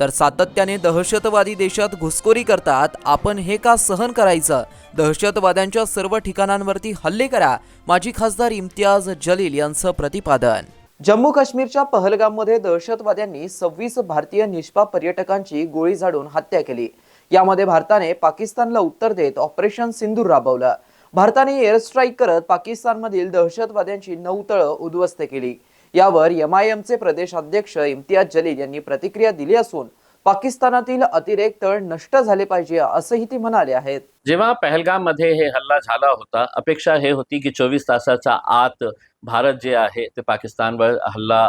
तर सातत्याने दहशतवादी देशात घुसखोरी करतात. आपण हे का सहन करायचं? दहशतवाद्यांच्या सर्व ठिकाणांवरती हल्ले करा. माजी खासदार इम्तियाज जलील यांचं प्रतिपादन. जम्मू काश्मीरच्या पहलगाममध्ये दहशतवाद्यांनी सव्वीस भारतीय निष्पाप पर्यटकांची गोळी झाडून हत्या केली. यामध्ये भारताने पाकिस्तानला उत्तर देत ऑपरेशन सिंदूर राबवलं. भारताने एअर स्ट्राईक करत पाकिस्तानमधील दहशतवाद्यांची नऊ तळं उद्ध्वस्त केली. यावर एमआयएमचे प्रदेश अध्यक्ष इम्तियाज जलील यांनी प्रतिक्रिया दिली असून पाकिस्तानातील अतिरेक तळ नष्ट झाले पाहिजे असंही ते म्हणाले आहेत. जेव्हा पहलगाममध्ये हे हल्ला झाला होता अपेक्षा हे होती की चोवीस तासाच्या आत भारत जे आहे ते पाकिस्तानवर हल्ला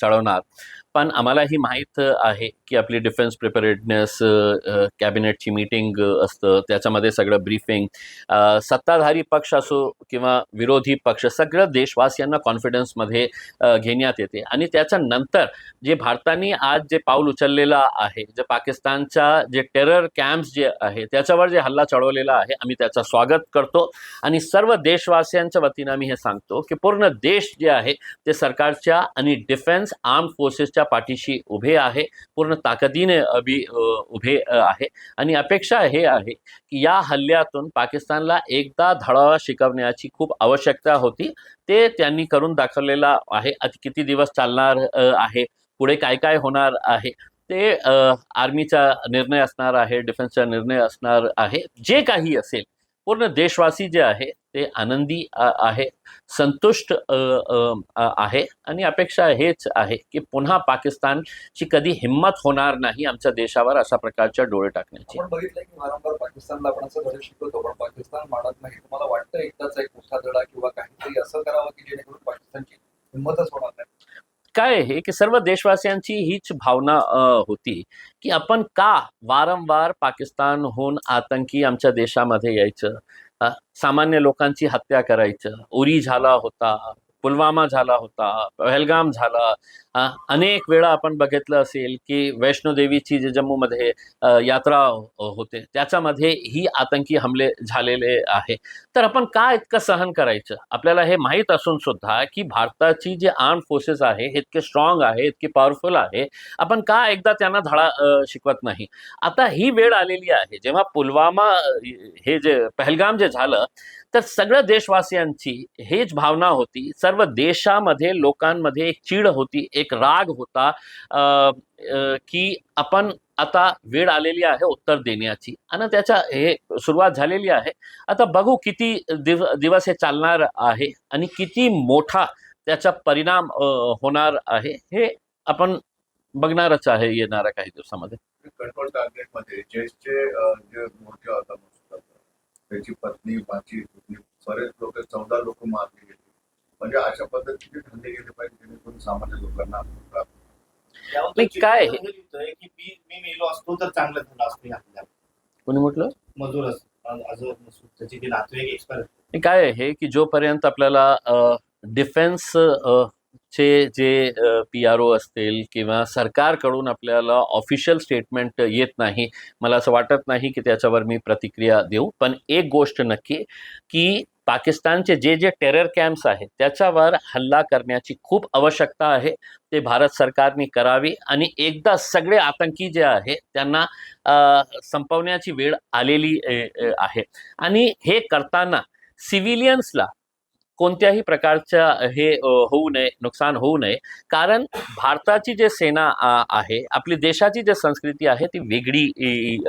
चढवणार. पण आम्हालाही माहीत आहे की आपली डिफेन्स प्रिपेरेडनेस कॅबिनेटची मीटिंग असतं. त्याच्यामध्ये सगळं ब्रीफिंग सत्ताधारी पक्ष असो किंवा विरोधी पक्ष सगळं देशवासियांना कॉन्फिडन्समध्ये घेण्यात येते. आणि त्याच्यानंतर जे भारताने आज जे पाऊल उचललेलं आहे जे पाकिस्तानच्या जे टेरर कॅम्प्स जे आहे त्याच्यावर जे हल्ला चढवलेला आहे आम्ही त्याचं स्वागत करतो. आणि सर्व देशवासियांच्या वतीनं आम्ही हे सांगतो की पूर्ण देश जे आहे ते सरकारच्या आणि डिफेन्स आर्म फोर्सेसच्या पाठीशी उभे आहे पूर्ण ताकदीने अभि उभे आहे. आणि अपेक्षा हे आहे की या हल्ल्यातून पाकिस्तानला एकदा धडावा शिकवण्याची खूप आवश्यकता होती. ते त्यांनी करून दाखवलेला आहे. किती दिवस चालणार आहे? पुढे काय काय होणार आहे? ते आर्मीचा निर्णय असणार आहे डिफेन्सचा निर्णय असणार आहे. जे काही असेल पूर्ण देशवासी जे आहे ते आनंदी आहे संतुष्ट आहे आणि अपेक्षा हेच आहे की पुन्हा पाकिस्तानची कधी हिंमत होणार नाही आमच्या देशावर अशा प्रकारच्या डोळे टाकण्याची. बघितलं की वारंवार पाकिस्तानला आपण असं धडे शिकवतो पण पाकिस्तान मानत नाही. तुम्हाला वाटतं एकदाच एक मोठा धडा किंवा काहीतरी असं करावं की जेणेकरून पाकिस्तानची हिंमतच होणार नाही? काय आहे? की सर्व देशवासियांची हीच भावना होती की आपण का वारंवार पाकिस्तानहून आतंकी आमच्या देशामध्ये यायचं? सामान्य लोकांची हत्या करायचं उरी झाला होता पुलवामा झाला होता पहलगाम झाला. अनेक वेळा आपण बघितलं असेल की वैष्णोदेवीची जे जम्मूमध्ये यात्रा हो, होते. त्याच्यामध्ये ही आतंकी हमले झालेले आहे. तर आपण का इतकं सहन करायचं? आपल्याला हे माहीत असून सुद्धा की भारताची जे आर्म फोर्सेस आहे इतके स्ट्रॉंग आहे इतके पॉवरफुल आहे. आपण का एकदा त्यांना धडा शिकवत नाही? आता ही वेळ आलेली आहे. जेव्हा पुलवामा हे जे पहलगाम जे झालं तर सगळ्या देशवासियांची हेच भावना होती. सर्व देशामध्ये लोकांमध्ये एक चीड होती एक राग होता आ, की आपण आता वेळ आलेली आहे उत्तर देण्याची. आणि त्याच्या हे सुरुवात झालेली आहे. आता बघू किती दिव दिवस हे चालणार आहे आणि किती मोठा त्याचा परिणाम होणार आहे हे आपण बघणारच आहे येणाऱ्या काही दिवसामध्ये कंट्रोल टार्गेटमध्ये जयशचे अं, जे मोठे होता मुस्तफा, त्याची पत्नी भाची पुतणी बरेच लोक चौदा लोक मारले गेले म्हणजे अशा पद्धतीने ठरले गेले पाहिजे जेणेकरून सामान्य लोकांना. नाही, काय? आहे? आहे की मी मी मेलो असतो तर चांगलं झालं असतं आपल्याला कोणी म्हटलं? मजूर असतो त्याची ती नातेवाईक एक्सपायर हे काय आहे? की जोपर्यंत आपल्याला डिफेन्स चे जे पी आर ओ असतील किंवा सरकारकडून आपल्याला ऑफिशियल स्टेटमेंट येत नाही मला असं वाटत नाही की त्याच्यावर मी प्रतिक्रिया देऊ. पण एक गोष्ट नक्की की पाकिस्तानचे जे जे टेरर कॅम्प्स आहेत त्याच्यावर हल्ला करण्याची खूप आवश्यकता आहे. ते भारत सरकारने करावी आणि एकदा सगळे आतंकी जे आहे त्यांना संपवण्याची वेळ आलेली आहे. आणि हे करताना सिव्हिलियन्सला कोणत्याही प्रकारच्या हे होऊ नये नुकसान होऊ नये. कारण भारताची जे सेना आहे आपली देशाची जी संस्कृती आहे ती वेगळी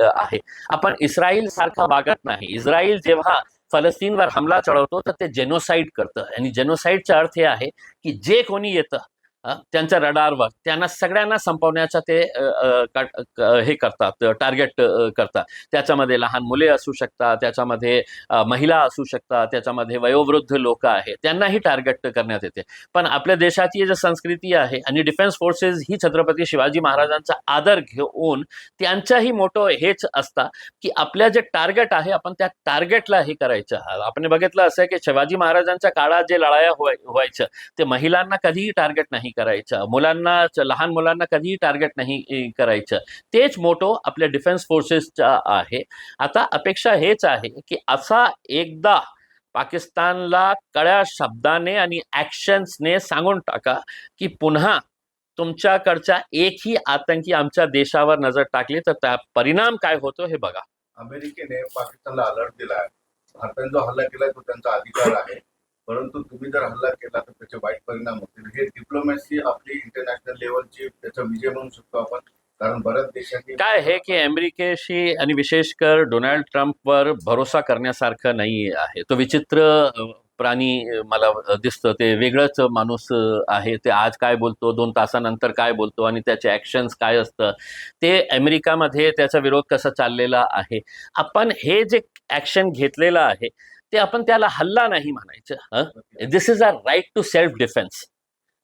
आहे. आपण इस्रायल सारखा वागत नाही. इस्रायल जेव्हा फलस्तीनवर हमला चढवतो तर ते जेनोसाईड करतं. आणि जेनोसाईडचा अर्थ हे आहे की जे कोणी येतं त्यांच्या रडारवर त्यांना सगळ्यांना संपवण्याचा ते हे करतात टार्गेट करतात. त्याच्यामध्ये लहान मुले असू शकतात त्याच्यामध्ये महिला असू शकतात त्याच्यामध्ये वयोवृद्ध लोक आहेत. त्यांनाही टार्गेट करण्यात येते. पण आपल्या देशाची जी संस्कृती आहे आणि डिफेन्स फोर्सेस ही छत्रपती शिवाजी महाराजांचा आदर घेऊन त्यांचाही मोठं हेच असता की आपल्या जे टार्गेट आहे आपण त्या टार्गेटला हे करायचं. आपण बघितलं असं की शिवाजी महाराजांच्या काळात जे लढाया व्हायचं ते महिलांना कधीही टार्गेट नाही करायचं. मुलांना लहान मुलांना कधीही टार्गेट नाही करायचं. तेच मोठो आपल्या डिफेन्स फोर्सेसचा आहे. आता अपेक्षा हेच आहे की असा एकदा पाकिस्तानला कळ्या शब्दाने आणि ॲक्शन्सने सांगून टाका की पुन्हा तुमच्याकडच्या एकही आतंकी आमच्या देशावर नजर टाकली तर त्या परिणाम काय होतो हे बघा. अमेरिकेने पाकिस्तानला अलर्ट दिला आहे. भारताने जो हल्ला केला तो त्यांचा अधिकार आहे. परंतु तुम्ही जर हल्ला केला तर त्याचे वाईट परिणाम होतील. हे डिप्लोमॅसी आपली इंटरनॅशनल लेवलची त्याचा विजय म्हणू शकतो आपण. कारण बऱ्याच देशांनी काय हे की अमेरिकेशी आणि विशेषकर डोनाल्ड ट्रम्पवर भरोसा करण्यासारखं नाही आहे. तो विचित्र प्राणी मला दिसतं. ते वेगळंच माणूस आहे. ते आज काय बोलतो दोन तासानंतर काय बोलतो आणि त्याचे ॲक्शन्स काय असतं. ते अमेरिकामध्ये त्याचा विरोध कसा चाललेला आहे. आपण हे जे ॲक्शन घेतलेलं आहे ते आपण त्याला हल्ला नाही म्हणायचं this is a right to self defence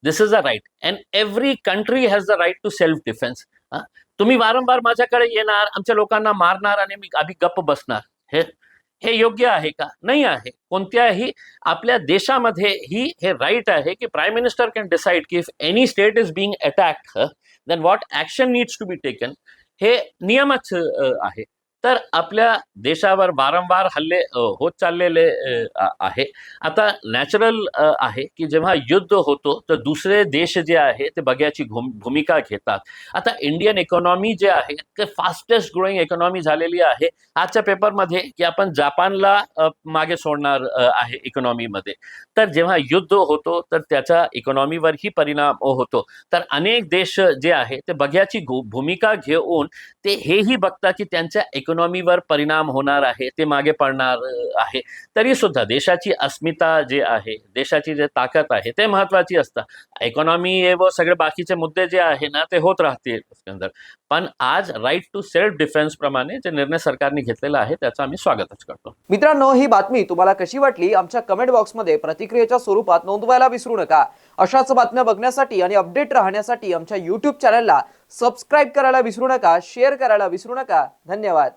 this is a right and every country has the right to self defence तुम्ही वारंवार माझ्याकडे येणार आमच्या लोकांना मारणार आणि मी आम्ही गप्प बसणार. हे हे योग्य आहे का? नाही आहे. कोणत्याही आपल्या देशामध्ये ही हे राईट आहे की प्राईम मिनिस्टर कॅन डिसाईड की if any state is being attacked then what action needs to be taken हे नियमच आहे. तर आपल्या देशावर वारंवार हल्ले होत चाललेले आहे. आता नॅचरल आहे की जेव्हा युद्ध होतो तर दुसरे देश जे आहे ते बघ्याची भूमिका घेतात. आता इंडियन इकॉनॉमी जे आहे ते फास्टेस्ट ग्रोईंग इकॉनॉमी झालेली आहे. आजच्या पेपरमध्ये की आपण जपानला मागे सोडणार आहे इकॉनॉमीमध्ये तर जेव्हा युद्ध होतो तर त्याचा इकॉनॉमीवरही परिणाम होतो. तर अनेक देश जे आहे ते बघ्याची भूमिका घेऊन ते हेही बघतात की त्यांच्या इकॉनॉमीवर परिणाम होणार आहे ते मागे पडणार आहे. तरी सुद्धा देशाची अस्मिता जे आहे देशाची जे ताकद आहे ते महत्वाची असतं. इकॉनॉमी व सगळे बाकीचे मुद्दे जे आहे ना ते होत राहतील पण आज राईट टू सेल्फ डिफेन्स प्रमाणे जे निर्णय सरकारने घेतलेला आहे त्याचं आम्ही स्वागतच करतो. मित्रांनो ही बातमी तुम्हाला कशी वाटली? आमच्या कमेंट बॉक्समध्ये प्रतिक्रियेच्या स्वरूपात नोंदवायला विसरू नका. अशाच बातम्या बघण्यासाठी आणि अपडेट राहण्यासाठी आमच्या युट्यूब चॅनलला सबस्क्राईब करायला विसरू नका शेअर करायला विसरू नका. धन्यवाद.